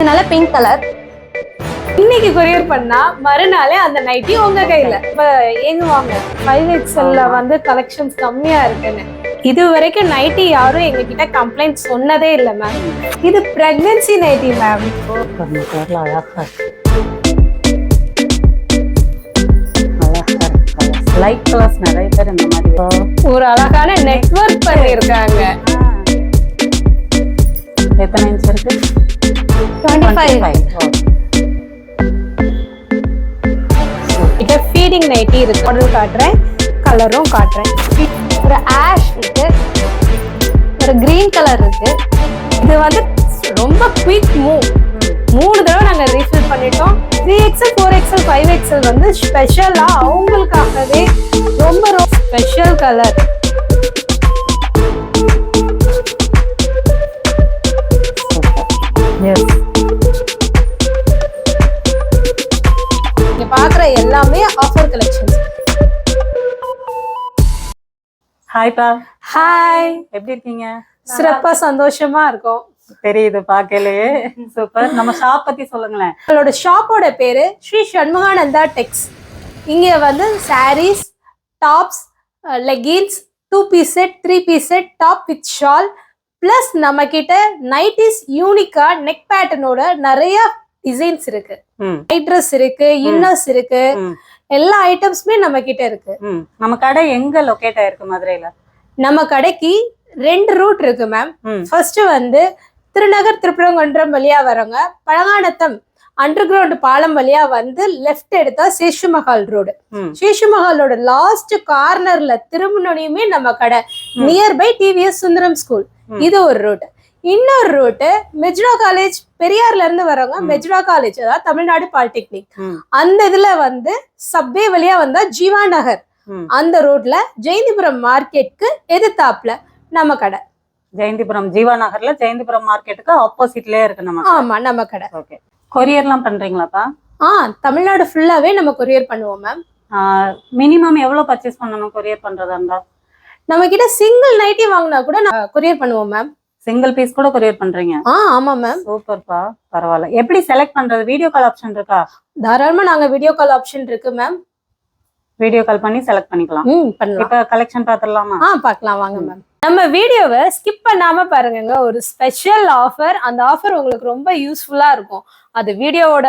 இதனால pink colour இன்னைக்கு courier பண்ணா மறுநாளே அந்த நைட்டி உங்க கையில. இப்ப ஏங்குவாங்க. ஃபைவ் எக்ஸ்எல்ல வந்து கலெக்ஷன்ஸ் கம்மியா இருக்குன்னு. இது வரைக்கும் நைட்டி யாரும் எங்க கிட்ட கம்ப்ளைண்ட் சொன்னதே இல்ல மேம் இது pregnancy nighty ma'am light colours நிறைய பேர் இந்த மாதிரி. ஒரு அழகான நெட்வொர்க் பண்ணிருக்காங்க ஆ. எத்தனை இன்ச் இருக்கு? Twenty five 25. ஓ. கிட்ட ஃபீடிங் நைட்டி இருக்கு. மாடல் காட்டுறேன். கலரும் காட்டுறேன். ஒரு ஆஷ் இருக்கு. ஒரு கிரீன் கலர் இருக்கு. இது வந்து ரொம்ப குயிக் மூவ் மூணு தடவை நாங்க ரீஃபில் பண்ணிட்டோம். Three XL four XL five XL வந்து ஸ்பெஷலா அவங்களுக்காகவே ரொம்ப ரொம்ப ஸ்பெஷல் கலர் ஹாய்ப்பா ஹாய் எப்படி இருக்கீங்க? சிறப்பா சந்தோஷமா இருக்கும். தெரியுது பார்க்கலையே சூப்பர் நம்ம ஷாப் பத்தி சொல்லுங்களேன். நம்மளோட ஷாப்போட பேரு ஸ்ரீ சண்முகானந்தா டெக்ஸ் இங்க வந்து saris tops leggings two piece set three piece set top with shawl plus நம்ம கிட்ட நைட்டிஸ் யூனிக்கா நெக் பேட்டர்னோட நிறைய டிசைன்ஸ் இருக்கு. நைட் ட்ரெஸ் இருக்கு இன்னர்ஸ் இருக்கு. எல்லா ஐட்டம்ஸுமே நம்ம கிட்ட இருக்கு. ம் நம்ம கடை எங்க லொகேட் ஆயிருக்கு மதுரையில? நம்ம கடைக்கு ரெண்டு ரூட் இருக்கு மேம் ம். ஃபர்ஸ்ட் வந்து திருநகர் திருப்பரங்குன்றம் வழியா வரவங்க பழங்கானத்தம் அண்டர் கிரவுண்ட் பாலம் வழியா வந்து லெஃப்ட் எடுத்தா சேஷு மஹால் ரோடு ம். சேஷு மஹாலோட லாஸ்ட் கார்னர்ல திரும்பினோடையுமே நம்ம கடை. Nearby TVS Sundaram school. இது ஒரு ரூட் இன்னொரு ரூட் மெஜ்ரா காலேஜ் பெரியார்ல இருந்து வரவங்க மெஜ்ரா காலேஜ் அதாவது தமிழ்நாடு பாலிடெக்னிக் அந்த இதுல வந்து சப்வே வழியா வந்தா ஜீவா நகர். அந்த ரோட்ல ஜெயந்திபுரம் மார்க்கெட்க்கு எதிர்த்தாப்புல நம்ம கடை. ஜெயந்திபுரம் ஜீவா நகர்ல ஜெயந்திபுரம் மார்க்கெட்டுக்கு ஆப்போசிட்லயே இருக்கு நம்ம ஆமா நம்ம கடை. ஓகே கொரியர்லாம் பண்றீங்களாப்பா? ஆ தமிழ்நாடு ஃபுல்லாவே நம்ம கொரியர் பண்ணுவோம் மேம் மினிமம் எவ்வளவு பர்ச்சேஸ் பண்ணணும் கொரியர் பண்றதா இருந்தா? நம்ம கிட்ட சிங்கிள் நைட்டி வாங்கினா கூட நான் கொரியர் பண்ணுவோம் மேம் சிங்கிள் பீஸ் கூட கொரியர் பண்றீங்க. ஆ ஆமா மேம் சூப்பர்ப்பா பரவாயில்ல. எப்படி செலக்ட் பண்றது? வீடியோ கால் ஆப்ஷன் இருக்கா? தாராளமா நாங்க வீடியோ கால் ஆப்ஷன் இருக்கு மேம் வீடியோ கால் பண்ணி செலக்ட் பண்ணிக்கலாம். ம் பண்ணலாம். இப்ப கலெக்ஷன் பாத்துடலாமா ஆ பார்க்கலாம். வாங்க மேம் நம்ம வீடியோவை ஸ்கிப் பண்ணாம பாருங்கங்க. ஒரு ஸ்பெஷல் ஆஃபர் அந்த ஆஃபர் உங்களுக்கு ரொம்ப யூஸ்ஃபுல்லா இருக்கும். அது வீடியோவோட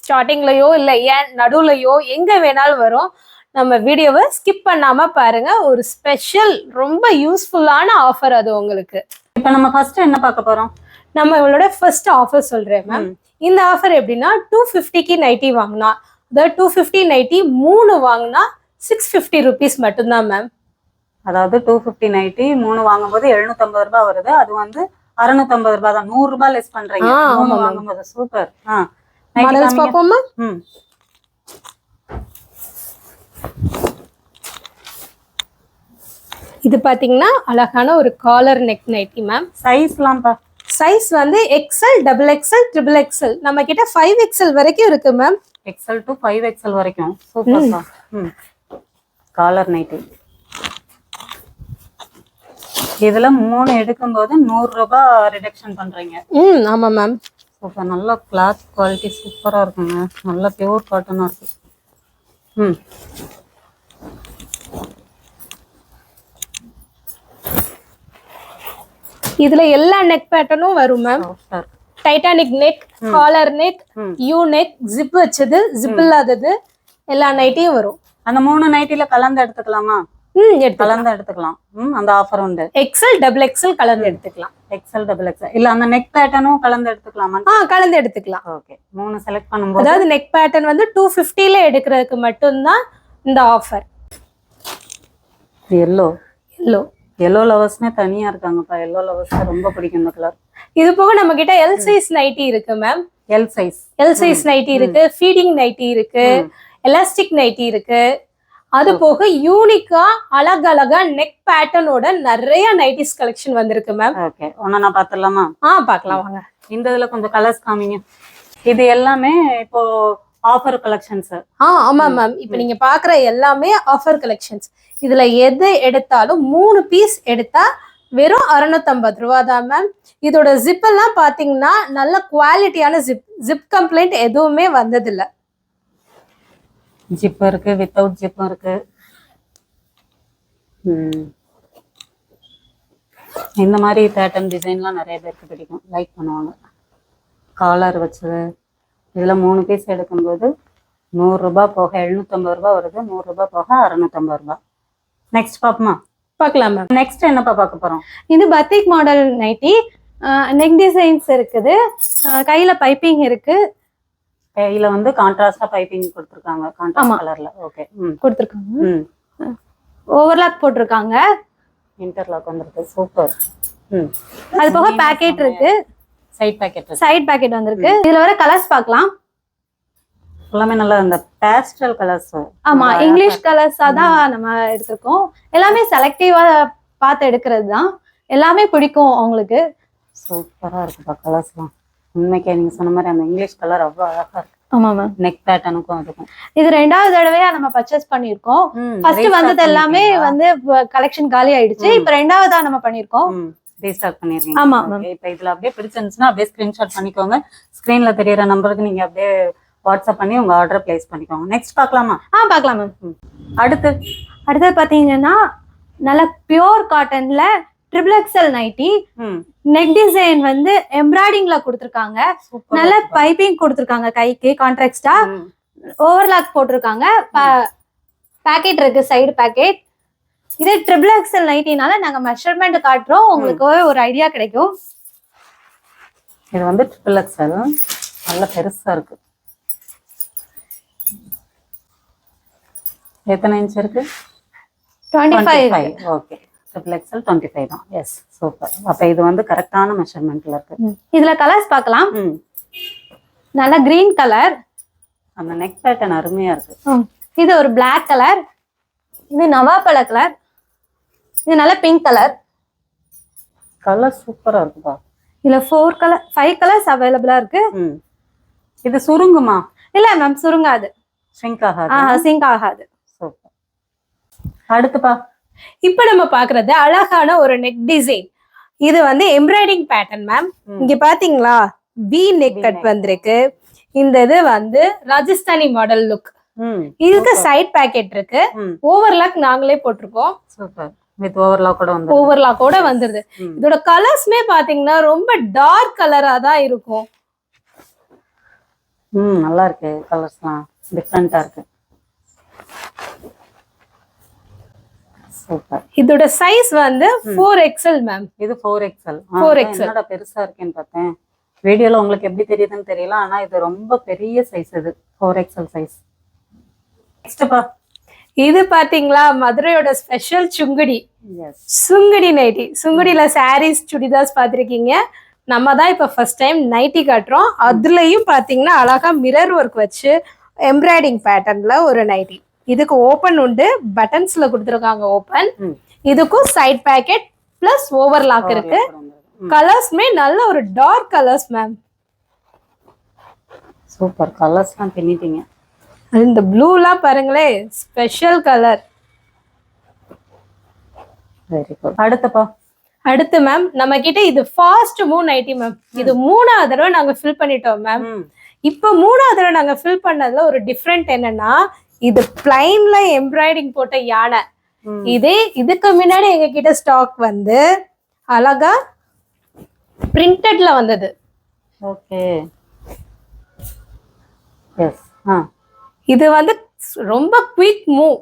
ஸ்டார்டிங்லயோ இல்ல ஏன் நடுவுலயோ எங்க வேணாலும் வரும். நம்ம வீடியோவை ஸ்கிப் பண்ணாம பாருங்க. ஒரு ஸ்பெஷல் ரொம்ப யூஸ்ஃபுல்லான ஆஃபர் அது உங்களுக்கு. இப்ப நம்ம ஃபர்ஸ்ட் என்ன பார்க்க போறோம்? நம்ம இவளோட ஃபர்ஸ்ட் ஆஃபர் சொல்றேன் மேம். இந்த ஆஃபர் எப்படின்னா டூ ஃபிஃப்டிக்கு நைட்டி வாங்கினா அதாவது டூ ஃபிஃப்டி நைட்டி மூணு வாங்கினா சிக்ஸ் ஃபிஃப்டி ருபீஸ் மட்டும்தான் மேம் அதாவது டூ பிப்டி நைட்டி மூணு வாங்கும்போது 750 ரூபாய் வருது. அது வந்து 650 ரூபாய் தான். நூறு ரூபாய் லெஸ் பண்றீங்க. மூணு. வாங்கும்போது சூப்பர். பார்ப்போமா? ம். இது பாத்தீங்கன்னா அழகான ஒரு காலர் நெக் நைட்டி மேம் சைஸ்லாம்ப்பா சைஸ் வந்து XL double XL triple XL நம்ம கிட்ட ஃபைவ் எக்ஸல் வரைக்கும் இருக்கு ma'am XL to five XL வரைக்கும். சூப்பர்ப்பா ம். காலர் நைட்டி இதுல மூணு எடுக்கும்போது நூறு ரூபாய் ரிடக்ஷன் பண்றீங்க. ம் ஆமா மேம் சூப்பர் நல்ல கிளாத் குவாலிட்டி சூப்பரா இருக்குங்க நல்ல பியூர் காட்டனா இருக்கு ம். இதுல எல்லா நெக் பேட்டர்னும் வரும் ma'am Titanic neck collar neck. U neck zip வச்சது ஜிப் இல்லாதது எல்லா நைட்டியும் வரும். அந்த மூணு நைட்டில கலந்து எடுத்துக்கலாமா? ம் கலந்து எடுத்துக்கலாம். ம் அந்த ஆஃபர் உண்டு. எக்ஸல் டபுள் எக்ஸல் கலந்து எடுத்துக்கலாம். எக்ஸல் டபுள் எக்ஸல் இல்ல அந்த நெக் பேட்டர்னும் கலந்து எடுத்துக்கலாமா? ஆ கலந்து எடுத்துக்கலாம். ஓகே மூணு செலக்ட் பண்ணும்போது அதாவது நெக் பேட்டர்ன் வந்து டூ ஃபிஃப்டில எடுக்கிறதுக்கு மட்டும்தான் இந்த ஆஃபர் எல்லோ எல்லோ எல்லோ லவர்ஸ்னே தனியா இருக்காங்கப்பா. எல்லோ லவர்ஸ் ரொம்ப பிடிக்கும் இந்த கலர் இது போக நம்ம கிட்ட எல் சைஸ் நைட்டி இருக்கு ma'am L size L size nighty இருக்கு ஃபீடிங் நைட்டி இருக்கு எலாஸ்டிக் நைட்டி இருக்கு. அது போக யூனிக்கா அழகழகா நெக் பேட்டர்னோட நிறைய நைட்டிஸ் கலெக்ஷன் வந்திருக்கு மேம் ஓகே ஒன்னு நான் பாத்துடலாமா ஆ பார்க்கலாம் வாங்க. இந்த இதுல கொஞ்சம் கலர்ஸ் காமிங்க. இது எல்லாமே இப்போ ஆஃபர் கலெக்ஷன்ஸ் ஆ ஆமா மேம் இப்போ நீங்க பாக்குற எல்லாமே ஆஃபர் கலெக்ஷன்ஸ் இதுல எது எடுத்தாலும் மூணு பீஸ் எடுத்தா வெறும் அறுநூத்தம்பது ரூபா தான் மேம் இதோட ஜிப் எல்லாம் பாத்தீங்கன்னா நல்ல குவாலிட்டியான ஜிப் ஜிப் கம்ப்ளைண்ட் எதுவுமே வந்ததில்ல. ஜிப் இருக்கு வித்தவுட் ஜிப்பும் இருக்கு. இந்த மாதிரி பேட்டர்ன் டிசைன்லாம் நிறைய பேருக்கு பிடிக்கும். லைக் பண்ணுவாங்க. காலர் வச்சது. இதில் மூணு பீஸ் எடுக்கும்போது நூறுரூபா போக எழுநூத்தம்பது ரூபா வருது. நூறுரூபா போக அறநூத்தம்பது ரூபா நெக்ஸ்ட் பாப்போமா பார்க்கலாம் மேம் நெக்ஸ்ட் என்னப்பா பார்க்க போறோம்? இது batik model nighty neck designs இருக்குது. கையில பைப்பிங் இருக்கு. கையில வந்து கான்ட்ராஸ்டா பைப்பிங் கொடுத்துருக்காங்க. கான்ட்ராஸ்ட் கலர்ல ஓகே ம். கொடுத்துருக்காங்க. ம். ஓவர்லாக் போட்டிருக்காங்க. இன்டர்லாக் வந்திருக்கு சூப்பர் ம். அது போக பேக்கெட் இருக்கு. சைட் பேக்கெட் சைட் பேக்கெட் வந்திருக்கு. இதுல வர கலர்ஸ் பார்க்கலாம். எல்லாமே நல்லா இந்த பேஸ்டல் கலர்ஸ் ஆமா இங்கிலீஷ் கலர்ஸா தான் நம்ம எடுத்திருக்கோம். எல்லாமே செலக்டிவா பார்த்து எடுக்கிறது தான். எல்லாமே பிடிக்கும் அவங்களுக்கு. சூப்பரா இருக்குப்பா கலர்ஸ்லாம் உண்மைக்கே நீங்க சொன்ன மாதிரி அந்த இங்கிலீஷ் கலர் அவ்வளவு அழகா இருக்கு. ஆமா மேம் நெக் பேட்டர்னுக்கும் அதுக்கும். இது ரெண்டாவது தடவையா நம்ம பர்ச்சேஸ் பண்ணிருக்கோம் ஃபர்ஸ்ட் வந்தது எல்லாமே வந்து கலெக்ஷன் காலி ஆயிடுச்சு. இப்ப ரெண்டாவதா நம்ம பண்ணிருக்கோம் ரீஸ்டார்ட் பண்ணிருக்கீங்க ஆமா, Okay, இப்ப இதுல அப்படியே பிடிச்சிருந்துச்சுன்னா அப்படியே ஸ்கிரீன்ஷாட் பண்ணிக்கோங்க. ஸ்கிரீன்ல தெரியற நம்பருக்கு நீங்க அப்படியே வாட்ஸ்அப் பண்ணி உங்க ஆர்டர் பிளேஸ் பண்ணிக்கோங்க. நெக்ஸ்ட் பார்க்கலாமா? ஆ பார்க்கலாம் மேம் அடுத்து? அடுத்தது பாத்தீங்கன்னா நல்ல pure காட்டன்ல triple XL nighty neck design வந்து எம்ப்ராய்டிங்ல கொடுத்துருக்காங்க. நல்ல பைப்பிங் கொடுத்துருக்காங்க கைக்கு கான்ட்ராக்டா ஓவர்லாக் போட்டிருக்காங்க. பேக்கெட் இருக்கு சைடு பேக்கெட் இது ட்ரிபிள் எக்ஸல் நைட்டினால நாங்க மெஷர்மெண்ட் காட்டுறோம். உங்களுக்கு ஒரு ஐடியா கிடைக்கும். இது வந்து ட்ரிபிள் எக்ஸல் நல்ல பெருசா இருக்கு. எத்தனை இன்ச் இருக்கு? Okay triple XL twenty five தான். எஸ் சூப்பர் அப்ப இது வந்து கரெக்டான மெஷர்மெண்ட்ல இருக்கு. இதுல கலர்ஸ் பார்க்கலாம். நல்ல கிரீன் கலர் அந்த நெக் பேட்டர்ன் அருமையா இருக்கு. இது ஒரு Black கலர் இது நவாப்பழ கலர் இது நல்ல பிங்க் கலர் கலர் சூப்பரா இருக்குப்பா. இதுல ஃபோர் கலர் ஃபைவ் கலர்ஸ் அவைலபிளா இருக்கு. இது சுருங்குமா? இல்ல மேம் சுருங்காது. ஷ்ரிங்க் ஆகாது. சிங்க் ஆகாது. அடுத்துப்பா. இப்ப நம்ம பாக்குறது அழகான ஒரு நெக் டிசைன் இது வந்து எம்ப்ராய்டிங் பேட்டர்ன் மேம். இங்க பாத்தீங்களா? V neck cut. வந்திருக்கு. இந்த இது வந்து ராஜஸ்தானி மாடல் லுக் இதுக்கு சைட் பேக்கெட் இருக்கு. ஓவர்லாக் நாங்களே போட்டிருக்கோம். வித் ஓவர்லாக் கூட வந்து ஓவர்லாக்கோட வந்துருது. ம். இதோட கலர்ஸ்மே பாத்தீங்கன்னா ரொம்ப டார்க் கலரா தான் இருக்கும். ம் நல்லா இருக்கு. கலர்ஸ்லாம் டிஃப்ரெண்டா இருக்கு. சூப்பர் இதோட சைஸ் வந்து ஃபோர் எக்ஸல் மேம் இது ஃபோர் எக்ஸல் 4XL. என்னடா பெருசா இருக்கேன்னு பார்த்தேன். வீடியோல உங்களுக்கு எப்படி தெரியுதுன்னு தெரியல ஆனா இது ரொம்ப பெரிய சைஸ் இது. ஃபோர் எக்ஸல் சைஸ் நெக்ஸ்ட்ப்பா இது பாத்தீங்களா? மதுரையோட ஸ்பெஷல் சுங்குடி. சுங்குடி நைட்டி. சுங்குடியில சாரீஸ் சுடிதார்ஸ் பார்த்திருக்கீங்க நம்ம தான் இப்போ ஃபர்ஸ்ட் டைம் நைட்டி காட்டுறோம். அதுலயும் பாத்தீங்கன்னா அழகா மிரர் ஒர்க் வச்சு எம்ப்ராய்டிங் பேட்டர்ன்ல ஒரு நைட்டி. இதுக்கு ஓப்பன் உண்டு. பட்டன்ஸ்ல கொடுத்துருக்காங்க ஓப்பன். இதுக்கும் சைட் பேக்கெட் பிளஸ் ஓவர்லாக் இருக்கு. கலர்ஸ்மே நல்ல ஒரு டார்க் கலர்ஸ் மேம் சூப்பர் கலர்ஸ்லாம் இந்த ப்ளூலாம் பாருங்களே ஸ்பெஷல் கலர் வெரி குட் அடுத்தப்பா. அடுத்து மேம் நம்ம கிட்ட இது ஃபாஸ்ட் மூணு நைட்டி மேம் இது மூணாவது தடவை நாங்க ஃபில் பண்ணிட்டோம் மேம் இப்போ மூணாவது தடவை நாங்க ஃபில் பண்ணதுல ஒரு டிஃப்ரெண்ட் என்னன்னா இது பிளைன்ல எம்ப்ராய்டிங் போட்ட யானை. இதே இதுக்கு முன்னாடி எங்க கிட்ட ஸ்டாக் வந்து அழகா பிரிண்டட்ல வந்தது. ஓகே எஸ் ஆ. இது வந்து ரொம்ப குயிக் மூவ்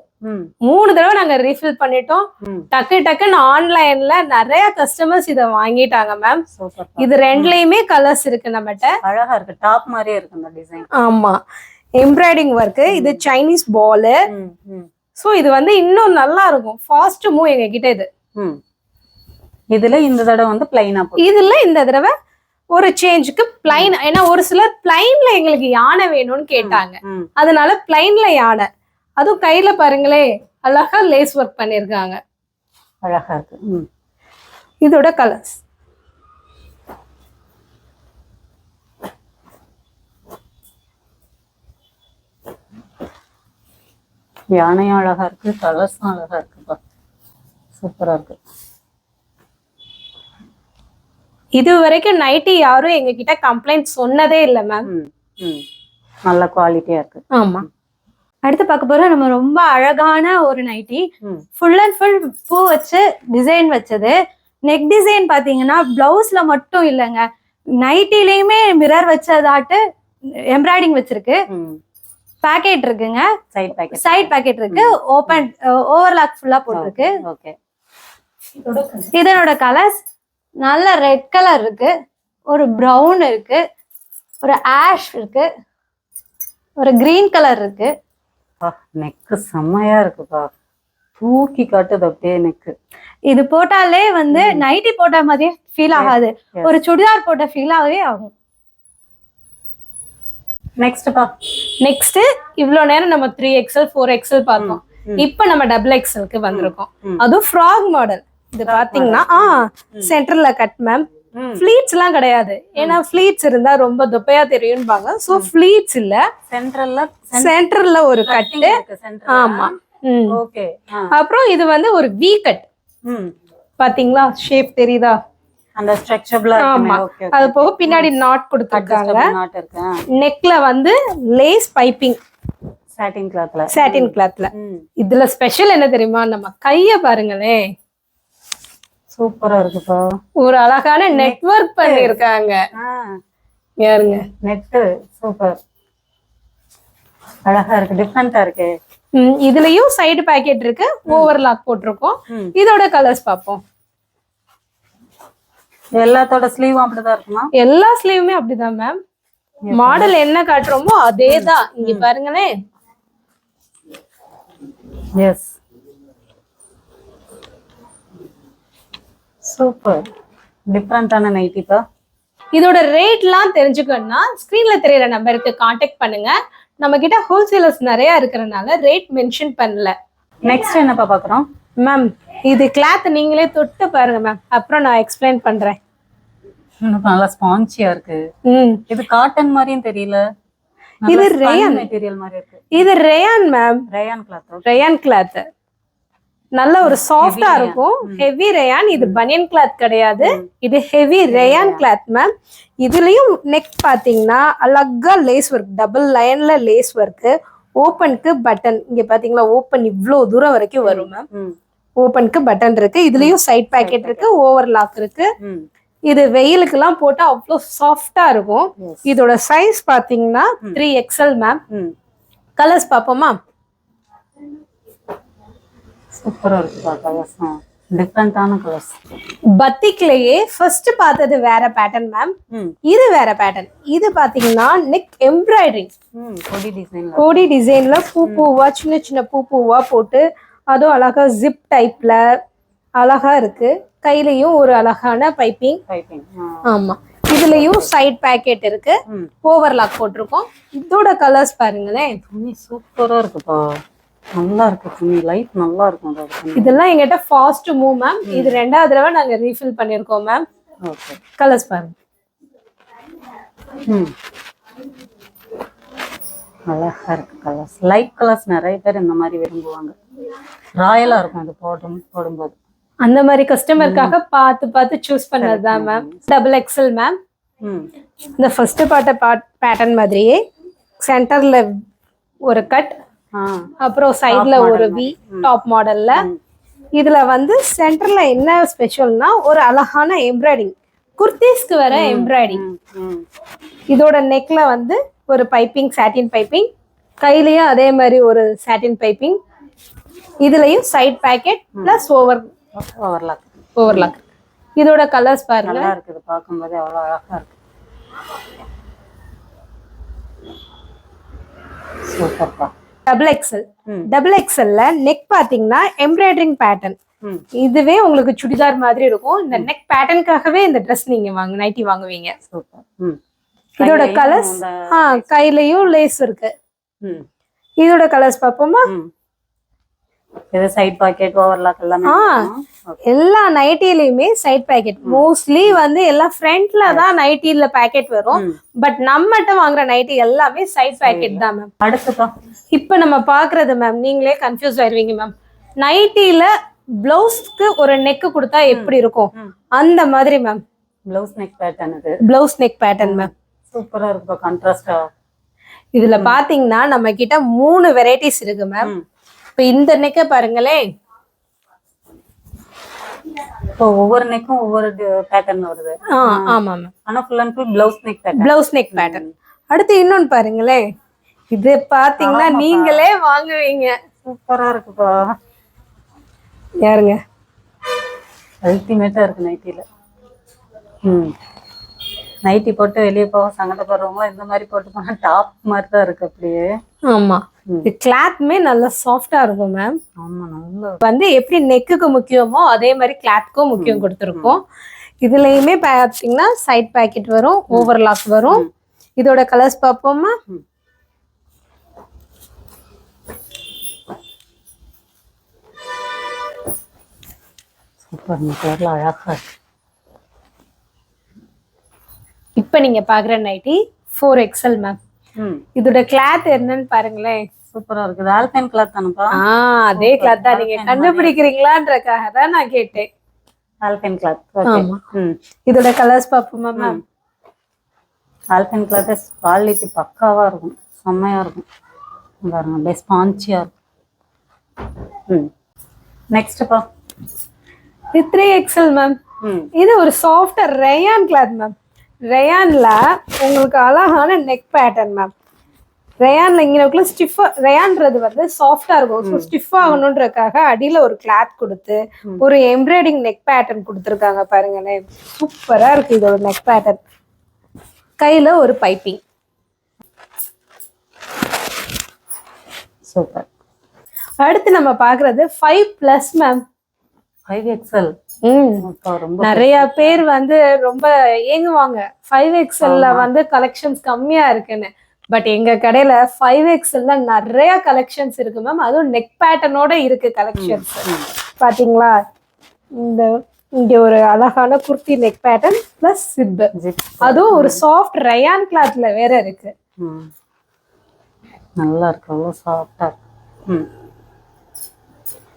மூணு தடவை நாங்க ரீஃபில் பண்ணிட்டோம். டக்கு டக்குன்னு ஆன்லைன்ல நிறைய கஸ்டமர்ஸ் இதை வாங்கிட்டாங்க மேம் இது ரெண்டுலயுமே கலர்ஸ் இருக்கு நம்மகிட்ட. அழகா இருக்கு. டாப் மாதிரியே இருக்கு இந்த டிசைன் ஆமா. எம்ப்ராய்டிங் ஒர்க் இது சைனீஸ் பால் ஸோ இது வந்து இன்னும் நல்லா இருக்கும். ஃபாஸ்ட் மூவ் எங்க கிட்ட இது இதுல இந்த தடவை வந்து பிளைனா இதுல இந்த தடவை ஒரு சேஞ்சுக்கு பிளைன் ஏன்னா ஒரு சிலர் பிளைன்ல எங்களுக்கு யானை வேணும்னு கேட்டாங்க. அதனால பிளைன்ல யானை. அதுவும் கையில பாருங்களே அழகா லேஸ் ஒர்க் பண்ணிருக்காங்க. அழகா இருக்கு. இதோட கலர்ஸ் யானையும் அழகா இருக்கு கலர்ஸும் அழகா இருக்குப்பா. சூப்பரா இருக்கு. இது வரைக்கும் நைட்டி யாரும் எங்க கிட்ட கம்ப்ளைண்ட் சொன்னதே இல்ல மேம் நல்ல குவாலிட்டியா இருக்கு. ஆமா. அடுத்து பார்க்க போறோம். நம்ம ரொம்ப அழகான ஒரு நைட்டி. ஃபுல் அண்ட் ஃபுல் பூ வச்சு டிசைன் வச்சது. நெக் டிசைன் பாத்தீங்கன்னா பிளவுஸ்ல மட்டும் இல்லைங்க. நைட்டிலையுமே மிரர் வச்சதாட்டு எம்ப்ராய்டிங் வச்சிருக்கு. பேக்கெட் இருக்குங்க. சைட் பேக்கெட் சைட் பேக்கெட் இருக்கு. ஓபன் ஓவர்லாக் ஃபுல்லா போட்டிருக்கு. ஓகே இதனோட கலர்ஸ் நல்ல ரெட் கலர் இருக்கு. ஒரு பிரவுன் இருக்கு. ஒரு ஆஷ் இருக்கு. ஒரு கிரீன் கலர் இருக்கு. நெக்கு செம்மையா இருக்குப்பா. தூக்கி காட்டுது அப்படியே நெக்கு இது போட்டாலே வந்து நைட்டி போட்ட மாதிரியே ஃபீல் ஆகாது. ஒரு சுடிதார் போட்ட ஃபீல் ஆகவே ஆகும். நெக்ஸ்ட்ப்பா நெக்ஸ்ட் இவ்வளவு நேரம் நம்ம த்ரீ எக்ஸ்எல் ஃபோர் எக்ஸ்எல் பார்த்தோம். இப்போ நம்ம டபுள் எக்ஸ்எல்க்கு வந்திருக்கோம். அதுவும் ஃப்ராக் மாடல் இது பாத்தீங்கன்னா ஆ சென்டர்ல கட் மேம் ஃபிளீட்ஸ் எல்லாம் கிடையாது. ஏன்னா ஃபிளீட்ஸ் இருந்தா ரொம்ப தொப்பையா தெரியும்பாங்க. சோ ஃபிளீட்ஸ் இல்ல. சென்ட்ரல்ல சென்டர்ல ஒரு கட் ஆமா. ஓகே அப்புறம் இது வந்து ஒரு வி கட் பாத்தீங்களா? ஷேப் தெரியுதா? அந்த ஸ்ட்ரக்சரபிளா ஆமா. அது போக பின்னாடி நாட் கொடுத்துருக்காங்க. அட்ஜஸ்டபிள் நாட் இருக்கு. நெக்ல வந்து லேஸ் பைப்பிங் சாட்டின் கிளாத்ல சாட்டின் கிளாத்ல இதுல ஸ்பெஷல் என்ன தெரியுமா? நம்ம கைய பாருங்களேன். சூப்பரா இருக்குப்பா. ஒரு அழகான நெட்வொர்க் பண்ணிருக்காங்க யாருங்க? Net super. அழகா இருக்கு டிஃப்ரெண்டா இருக்கு. இதுலயும் சைடு பாக்கெட் இருக்கு ஓவர்லாக் போட்டிருக்கோம். ம். இதோட கலர்ஸ் பார்ப்போம். எல்லாத்தோட ஸ்லீவும் அப்படிதான் இருக்குமா? எல்லா ஸ்லீவுமே அப்படிதான் மேம் மாடல் என்ன காட்டுறோமோ அதேதான். இங்க பாருங்களேன். எஸ். சூப்பர் டிஃப்ரெண்டான நைட்டிப்பா இதோட ரேட்லாம் தெரிஞ்சுக்கணும்னா ஸ்க்ரீன்ல தெரியற நம்பருக்கு காண்டாக்ட் பண்ணுங்க. நம்ம கிட்ட ஹோல்சேலர்ஸ் நிறைய இருக்கிறனால ரேட் மென்ஷன் பண்ணல. நெக்ஸ்ட் என்னப்பா பாக்குறோம்? மேம் இது கிளாத் நீங்களே தொட்டு பாருங்க மேம் அப்புறம் நான் எக்ஸ்பிளைன் பண்றேன். நல்லா ஸ்பான்ச்சியா இருக்கு. இது காட்டன் மாதிரியும் தெரியல. இது rayon. மெட்டீரியல் மாதிரி இருக்கு. இது rayon ma'am rayon cloth rayon cloth நல்ல ஒரு சாஃப்டா இருக்கும். ஹெவி ரேயான் இது பனியன் கிளாத் கிடையாது. இது ஹெவி ரேயான் கிளாத் மேம் இதுலயும் நெக் பாத்தீங்கன்னா அழகா லேஸ் ஒர்க் டபுள் லைன்ல லேஸ் ஒர்க் ஓப்பனுக்கு பட்டன் இங்க பாத்தீங்களா ஓப்பன் இவ்ளோ தூரம் வரைக்கும் வரும் மேம் ஓப்பனுக்கு பட்டன் இருக்கு. இதுலயும் சைட் பேக்கெட் இருக்கு ஓவர்லாக் இருக்கு. ம். இது வெயிலுக்கெல்லாம் போட்டா அவ்வளோ சாஃப்டா இருக்கும். இதோட சைஸ் பாத்தீங்கன்னா த்ரீ எக்ஸ்எல் மேம் கலர்ஸ் பார்ப்போமா? சூப்பரா இருக்குப்பா கலர்ஸ் டிஃப்ரெண்டான கலர்ஸ் பத்திக்லயே ஃபர்ஸ்ட் பார்த்தது வேற பேட்டர்ன் மேம் இது வேற பேட்டர்ன் இது பாத்தீங்கன்னா நெக் எம்ப்ராய்டரி ம் கொடி டிசைன்ல கோடி டிசைன்ல பூ பூவா சின்ன சின்ன பூ பூவா போட்டு அதுவும் அழகா ஜிப் டைப்ல அழகா இருக்கு. கையிலயும் ஒரு அழகான பைப்பிங் டைப்பிங் ஆமா. இதுலயும் சைட் பேக்கெட் இருக்கு. ஓவர்லாக் போட்டிருக்கோம். இதோட கலர்ஸ் பாருங்களேன். துணி சூப்பரா இருக்குப்பா. நல்லா இருக்கு துணி லைட் நல்லா இருக்கும் இதெல்லாம் எங்கிட்ட ஃபாஸ்ட் மூவ் மேம் இது ரெண்டாவது தடவை நாங்க ரீஃபில் பண்ணிருக்கோம் மேம் ஓகே கலர்ஸ் பாருங்க. ம். அழகா இருக்கு கலர்ஸ் லைட் கலர்ஸ் நிறைய பேர் இந்த மாதிரி விரும்புவாங்க. ராயலா இருக்கும் அது போடும் போடும்போது. அந்த மாதிரி கஸ்டமருக்காக பார்த்து பார்த்து சூஸ் பண்ணதுதான் மேம் டபுள் எக்ஸல் மேம் ம். இந்த ஃபர்ஸ்ட் பார்ட்ட பாட் பேட்டர்ன் மாதிரியே சென்டர்ல ஒரு கட் அப்புறம் சைடுல ஒரு வி டாப் மாடல்ல இதுல வந்து சென்டர்ல என்ன ஸ்பெஷல்னா ஒரு அழகான எம்ப்ராய்டிங் குர்த்திஸ்க்கு வர எம்ப்ராய்டிங் இதோட நெக்ல வந்து ஒரு பைப்பிங் சாட்டின் பைப்பிங் கையிலயும் அதே மாதிரி ஒரு சாட்டின் பைப்பிங் இதுலயும் side pocket plus over overlock overlock இதோட கலர்ஸ் பாருங்க. நல்லா இருக்குது. பார்க்கும்போது அவ்வளோ அழகா இருக்கு. சூப்பர்ப்பா டபுள் எக்ஸல். டபுள் எக்ஸல்ல நெக் பாத்தீங்கன்னா எம்ப்ராய்டரிங் பேட்டர்ன் இதுவே உங்களுக்கு சுடிதார் மாதிரி இருக்கும். இந்த நெக் பேட்டர்னுக்காகவே இந்த ட்ரெஸ் நீங்க வாங்க நைட்டி வாங்குவீங்க. இதோட கலர்ஸ் ஆ கையிலயும் லேஸ் இருக்கு. இதோட கலர்ஸ் பார்ப்போமா? இது சைட் பாக்கெட் ஓவர்லாக் எல்லாமே. இருக்கும். எல்லா நைட்டிலையுமே சைட் பேக்கெட் மோஸ்ட்லி வந்து எல்லாம் ஃப்ரண்ட்ல தான் நைட்டில பேக்கெட் வரும். பட் நம்மகிட்ட வாங்குற நைட்டி எல்லாமே சைட் பேக்கெட் தான் மேம் அடுத்துப்பா இப்போ நம்ம பாக்குறது மேம் நீங்களே கன்ஃபியூஸ் ஆயிருவீங்க மேம் நைட்டில பிளவுஸ்க்கு ஒரு நெக் கொடுத்தா எப்படி இருக்கும். அந்த மாதிரி மேம் பிளவுஸ் நெக் பேட்டர்ன் இது. பிளவுஸ் நெக் பேட்டர்ன் மேம் சூப்பரா இருக்குப்பா கான்ட்ராஸ்டா இதுல பாத்தீங்கன்னா நம்ம கிட்ட மூணு வெரைட்டிஸ் இருக்கு மேம் இப்ப இந்த நெக்க பாருங்களேன் இப்போ ஒவ்வொரு நெக்கும் ஒவ்வொரு பேட்டர்ன் வருது. ஆ ஆமா மேம் ஆனா full and full blouse neck pattern blouse neck pattern அடுத்து இன்னொன்னு பாருங்களேன் இது பாத்தீங்கன்னா நீங்களே வாங்குவீங்க. சூப்பரா இருக்குப்பா. யாருங்க? அல்டிமேட்டா இருக்கு நைட்டில ம். நைட்டி போட்டு வெளியே போக சங்கடப்படுறவங்க இந்த மாதிரி போட்டு போனா டாப் மாதிரி தான் இருக்கு அப்படியே. ஆமா. இது கிளாத்மே நல்லா சாஃப்டா இருக்கும் மேம் ஆமா நல்லா வந்து எப்படி நெக்குக்கு முக்கியமோ அதே மாதிரி கிளாத்க்கும் முக்கியம் கொடுத்துருக்கோம். இதுலயுமே பாத்தீங்கன்னா சைட் பாக்கெட் வரும் ஓவர்லாக் வரும். இதோட கலர்ஸ் பார்ப்போமா? சூப்பர் கலர்ல அழகா இருக்கு. இப்ப நீங்க பாக்குற நைட்டி ஃபோர் எக்ஸல் மேம் இதோட கிளாத் என்னன்னு பாருங்களேன். சூப்பரா இருக்குது. ஆல்பைன் கிளாத் தானப்பா. ஆ அதே கிளாத் தான் நீங்க கண்டுபிடிக்கிறீங்களான்றக்காக தான் நான் கேட்டேன். ஆல்பைன் கிளாத் இதோட கலர்ஸ் பார்ப்போமா மேம் ஆல்பைன் கிளாத் குவாலிட்டி பக்காவா இருக்கும். செம்மையா இருக்கும். பாருங்க அப்படியே ஸ்பான்ச்சியா இருக்கும். நெக்ஸ்ட்ப்பா இது த்ரீ எக்ஸல் மேம் இது ஒரு சாஃப்ட் ரயான் கிளாத் மேம் ரயான்ல உங்களுக்கு அழகான நெக் பேட்டர்ன் மேம் ரயான்ல இங்கனக்குள்ள ஸ்டிஃபா ரயான்றது வந்து சாஃப்டா இருக்கும். ஸோ ஸ்டிஃப் ஆகணுன்றதுக்காக அடியில ஒரு கிளாத் கொடுத்து ஒரு எம்ப்ராய்டிங் நெக் பேட்டர்ன் கொடுத்துருக்காங்க பாருங்களேன். சூப்பரா இருக்கு இதோட நெக் பேட்டர்ன் கையில ஒரு பைப்பிங் சூப்பர். அடுத்து நம்ம பாக்குறது five plus ma'am five XL நிறைய பேர் வந்து ரொம்ப ஏங்குவாங்க. ஃபைவ் எக்ஸ்எல்ல வந்து கலெக்ஷன்ஸ் கம்மியா இருக்குன்னு. பட் எங்க கடையில ஃபைவ் எக்ஸ்எல்ல நிறைய கலெக்ஷன்ஸ் இருக்கு மேம் அதுவும் நெக் பேட்டர்னோட இருக்கு கலெக்ஷன்ஸ் பாத்தீங்களா? இந்த இங்க ஒரு அழகான kurti neck pattern plus zip அதுவும் ஒரு சாஃப்ட் ரயான் கிளாத்ல வேற இருக்கு. ம். நல்லா இருக்கு. சாஃப்டா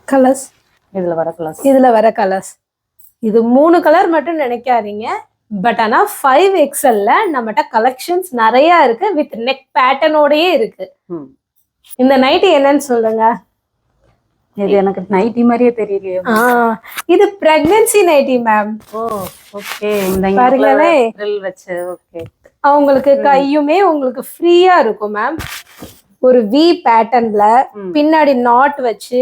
கலர்ஸ் இதுல வர கிளாஸ் இதுல வர கலர்ஸ் இது மூணு கலர் மட்டும் நினைக்காதீங்க. பட் ஆனா ஃபைவ் எக்ஸ்எல்ல நம்மகிட்ட கலெக்ஷன்ஸ் நிறைய இருக்கு. வித் நெக் பேட்டர்னோடயே இருக்கு. இந்த நைட்டி என்னன்னு சொல்லுங்க. இது எனக்கு நைட்டி மாதிரியே தெரியலையே. இது pregnancy nightie ma'am oh okay இந்த பாருங்களேன். த்ரில் வச்சு ஓகே அவங்களுக்கு கையுமே உங்களுக்கு ஃப்ரீயா இருக்கும் மேம் ஒரு வி பேட்டர்ன்ல. பின்னாடி நாட் வச்சு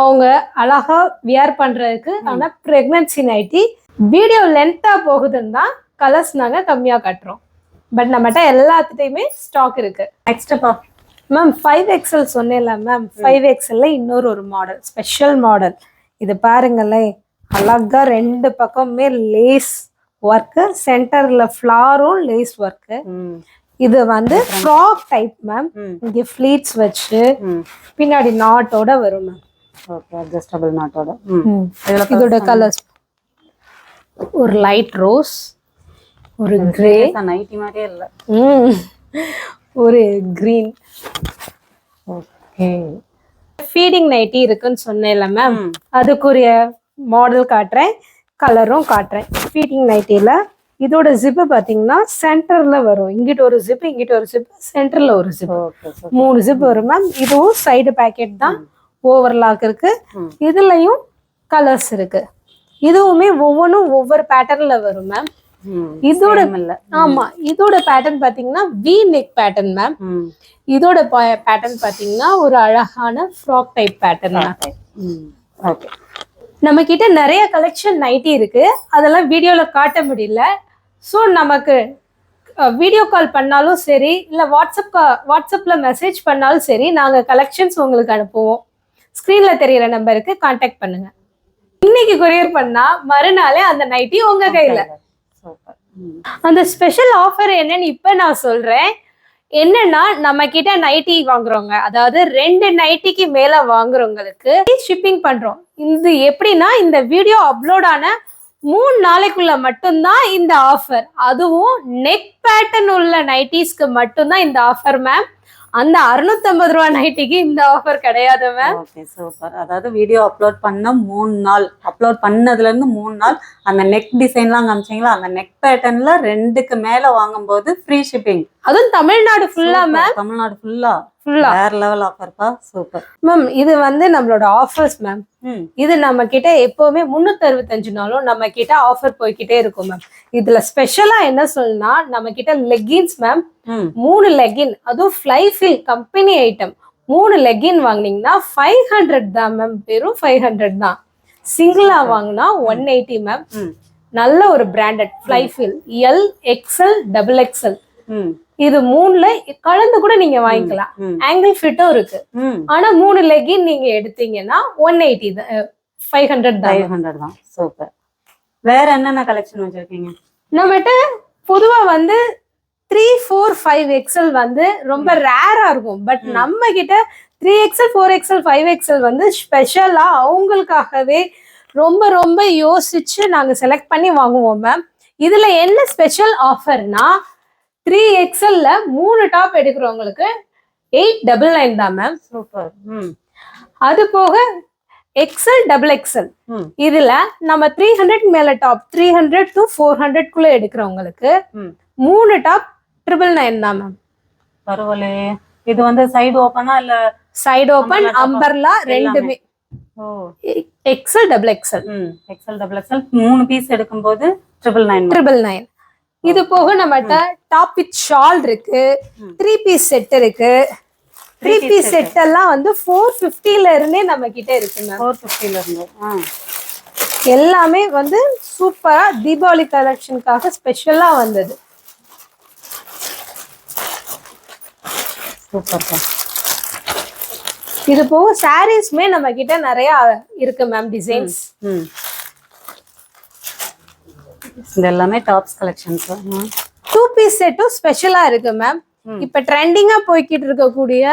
அவங்க அழகா வியர் பண்றதுக்கு ஆனா பிரெக்னன்சி நைட்டி வீடியோ லென்த்தா போகுதுன்னு தான் கலர்ஸ் நாங்க கம்மியா காட்டுறோம். பட் நம்மகிட்ட எல்லாத்துட்டையுமே ஸ்டாக் இருக்கு. நெக்ஸ்ட்ப்பா மேம் ஃபைவ் எக்ஸல் சொன்னேன்ல மேம் ஃபைவ் எக்ஸல்ல இன்னொரு ஒரு மாடல் ஸ்பெஷல் மாடல் இது பாருங்களேன். அழகா ரெண்டு பக்கமுமே லேஸ் ஒர்க்கு சென்டர்ல ஃப்ளாரும் லேஸ் ஒர்க்கு இது வந்து ஃப்ராக் டைப் மேம் இங்க ஃபிளீட்ஸ் வச்சு பின்னாடி நாட்டோட வரும் மேம் ஓகே அட்ஜஸ்டபிள் நாட்டோட இதோட கலர்ஸ் ஒரு லைட் ரோஸ் ஒரு கிரே நைட்டி மாதிரியே இல்ல. ஒரு கிரீன் ஓகே ஃபீடிங் நைட்டி இருக்குன்னு சொன்னேன்ல மேம். அதுக்குரிய மாடல் காட்டுறேன் கலரும் காட்டுறேன். ஃபீடிங் நைட்டில இதோட ஜிப்பு பாத்தீங்கன்னா சென்டர்ல வரும். இங்கிட்ட ஒரு ஜிப் இங்கிட்ட ஒரு ஜிப் சென்டர்ல ஒரு ஜிப் ஓகே சார் மூணு ஜிப் வரும் மேம் இதுவும் சைடு பேக்கெட் தான். ஓவர்லாக் இருக்கு. இதுலயும் கலர்ஸ் இருக்கு. இதுவுமே ஒவ்வொன்றும் ஒவ்வொரு பேட்டர்ன்ல வரும் மேம் இதோட ஆமா இதோட பேட்டர்ன் பாத்தீங்கன்னா வி நெக் பேட்டர்ன் மேம் இதோட பேட்டர்ன் பாத்தீங்கன்னா ஒரு அழகான ஃப்ராக் டைப் பேட்டர்ன் ஓகே நம்ம கிட்ட நிறைய கலெக்ஷன் நைட்டி இருக்கு. அதெல்லாம் வீடியோல காட்ட முடியல. ஸோ நமக்கு வீடியோ கால் பண்ணாலும் சரி இல்லை வாட்ஸ்அப் வாட்ஸ்அப்ல மெசேஜ் பண்ணாலும் சரி நாங்கள் கலெக்ஷன்ஸ் உங்களுக்கு அனுப்புவோம். ஸ்க்ரீன்ல தெரியிற நம்பருக்கு காண்டாக்ட் பண்ணுங்க. இன்னைக்கு கொரியர் பண்ணா மறுநாளே அந்த நைட்டி உங்க கையில. அந்த ஸ்பெஷல் ஆஃபர் என்னன்னு இப்போ நான் சொல்றேன். என்னன்னா நம்ம கிட்ட நைட்டி வாங்குறவங்க அதாவது ரெண்டு நைட்டிக்கு மேல வாங்குறவங்களுக்கு ஷிப்பிங் பண்றோம். இது எப்படின்னா இந்த வீடியோ அப்லோட் ஆன மூணு நாளைக்குள்ள மட்டும்தான் இந்த ஆஃபர் அதுவும் நெக் பேட்டர்ன் உள்ள நைட்டிஸ்க்கு மட்டும்தான் இந்த ஆஃபர் மேம் அந்த 650 ரூபா நைட்டிக்கு இந்த ஆஃபர் கிடையாது மேம் ஓகே சூப்பர் அதாவது வீடியோ அப்லோட் பண்ண மூணு நாள். அப்லோட் பண்ணதுல இருந்து மூணு நாள் அந்த நெக் டிசைன்லாம் காமிச்சீங்களா? அந்த நெக் பேட்டர்ன்ல ரெண்டுக்கு மேல வாங்கும்போது ஃப்ரீ ஷிப்பிங் அதுவும் தமிழ்நாடு ஃபுல்லா மேம் தமிழ்நாடு ஃபுல்லா ஃபுல்லா வேற லெவல் ஆஃபர்ப்பா சூப்பர் மேம் இது வந்து நம்மளோட ஆஃபர்ஸ் மேம் இது நம்ம கிட்ட எப்பவுமே முன்னூத்தி அறுபத்தஞ்சு நாளும் நம்ம கிட்ட ஆஃபர் போய்க்கிட்டே இருக்கும் மேம் இதுல ஸ்பெஷலா என்ன சொல்லணும்னா நம்ம கிட்ட லெகின்ஸ் மேம் மூணு லெகின் அதுவும் ஃபில் கம்பெனி ஐட்டம் மூணு லெகின் வாங்குனீங்கன்னா ஃபைவ் ஹண்ட்ரட் தான் மேம் வெறும் ஃபைவ் ஹண்ட்ரட் தான். சிங்கிளா வாங்கினா ஒன் எயிட்டி மேம் நல்ல ஒரு பிராண்டட் ஃபில் எல் எக்ஸ்எல் டபுள் எக்ஸ்எல் இது மூணுல கலந்து கூட நீங்க வாங்கிக்கலாம். ஆங்கிள் ஃபிட்டும் இருக்கு. ஆனா மூணு லெகின் நீங்க எடுத்தீங்கன்னா one eighty five hundred five hundred தான். சூப்பர். வேற என்னென்ன கலெக்ஷன் வச்சிருக்கீங்க? நம்மகிட்ட பொதுவா வந்து த்ரீ ஃபோர் ஃபைவ் எக்ஸல் வந்து ரொம்ப ரேரா இருக்கும். பட். நம்ம கிட்ட three XL four XL five XL வந்து ஸ்பெஷலா அவங்களுக்காகவே ரொம்ப ரொம்ப யோசிச்சு நாங்க செலக்ட் பண்ணி வாங்குவோம் மேம் இதுல என்ன ஸ்பெஷல் ஆஃபர்னா த்ரீ எக்ஸல்ல மூணு டாப் எடுக்கிறவங்களுக்கு எயிட் டபுள் நைன் தான் மேம் சூப்பர் ம். அது போக எக்ஸல் டபுள் எக்ஸல் இதுல நம்ம த்ரீ ஹண்ட்ரட் மேல top three hundred to four hundred குள்ள எடுக்கிறவங்களுக்கு மூணு டாப் ட்ரிபிள் நைன் தான் மேம் பரவாயில்லையே. இது வந்து சைடு ஓப்பனா இல்ல சைடு ஓபன் அம்பர்லா ரெண்டுமே. ஓ. எக்ஸல் டபுள் எக்ஸல் ம் எக்ஸல் டபுள் எக்ஸல் மூணு பீஸ் எடுக்கும்போது ட்ரிபிள் நைன் ட்ரிபிள் நைன் இது போக நம்மகிட்ட டாப் வித் ஷால் இருக்கு. த்ரீ பீஸ் செட் இருக்கு. Three piece. செட் எல்லாம் வந்து ஃபோர் ஃபிஃப்டில இருந்தே நம்ம கிட்ட இருக்கு ஃபோர் ஃபிஃப்டில இருந்து. எல்லாமே வந்து சூப்பரா தீபாவளி கலெக்ஷனுக்காக ஸ்பெஷலா வந்தது. சூப்பர் தான் இது போக சாரீஸ்மே நம்ம கிட்ட நிறைய இருக்கு மேம் டிசைன்ஸ் இது எல்லாமே டாப்ஸ் கலெக்ஷன்ஸ் டூ பீஸ் செட்டும் ஸ்பெஷலா இருக்கு மேம். இப்ப ட்ரெண்டிங்கா போய்கிட்டு இருக்கக்கூடிய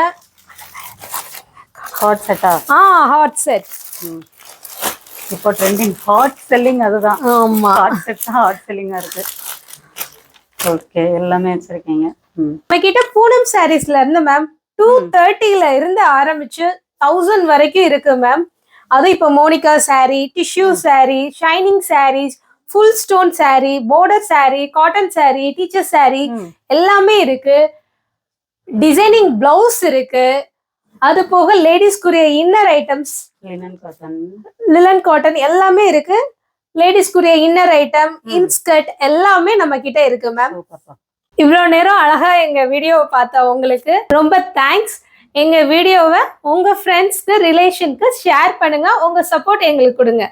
ஹாட் செட்டா ஆ? ஹாட் செட் இப்போ ட்ரெண்டிங் ஹாட் செல்லிங் அதுதான். ஆமா. ஹாட் செட் தான் ஹாட் செல்லிங்கா இருக்கு. ஓகே எல்லாமே வச்சிருக்கீங்க. நம்ம கிட்ட பூனம் சாரீஸ்ல இருந்து மேம் டூ தேர்ட்டில இருந்து ஆரம்பிச்சு தௌசண்ட் வரைக்கும் இருக்கு மேம் அது இப்போ Monica saree tissue saree shining sarees full stone saree border saree cotton saree teacher ம். எல்லாமே இருக்கு. டிசைனிங் பிளவுஸ் இருக்கு. அது போக லேடிஸ்க்குரிய இன்னர் ஐட்டம்ஸ் லினன் காட்டன் எல்லாமே இருக்கு. லேடிஸ்க்குரிய இன்னர் ஐட்டம் இன்ஸ்கர்ட் எல்லாமே நம்ம கிட்ட இருக்கு மேம் இவ்வளோ நேரம் அழகாக எங்கள் வீடியோவை பார்த்த உங்களுக்கு ரொம்ப தேங்க்ஸ் எங்கள் வீடியோவை உங்கள் ஃப்ரெண்ட்ஸ்க்கு ரிலேஷனுக்கு ஷேர் பண்ணுங்கள் உங்கள் சப்போர்ட் எங்களுக்கு கொடுங்க.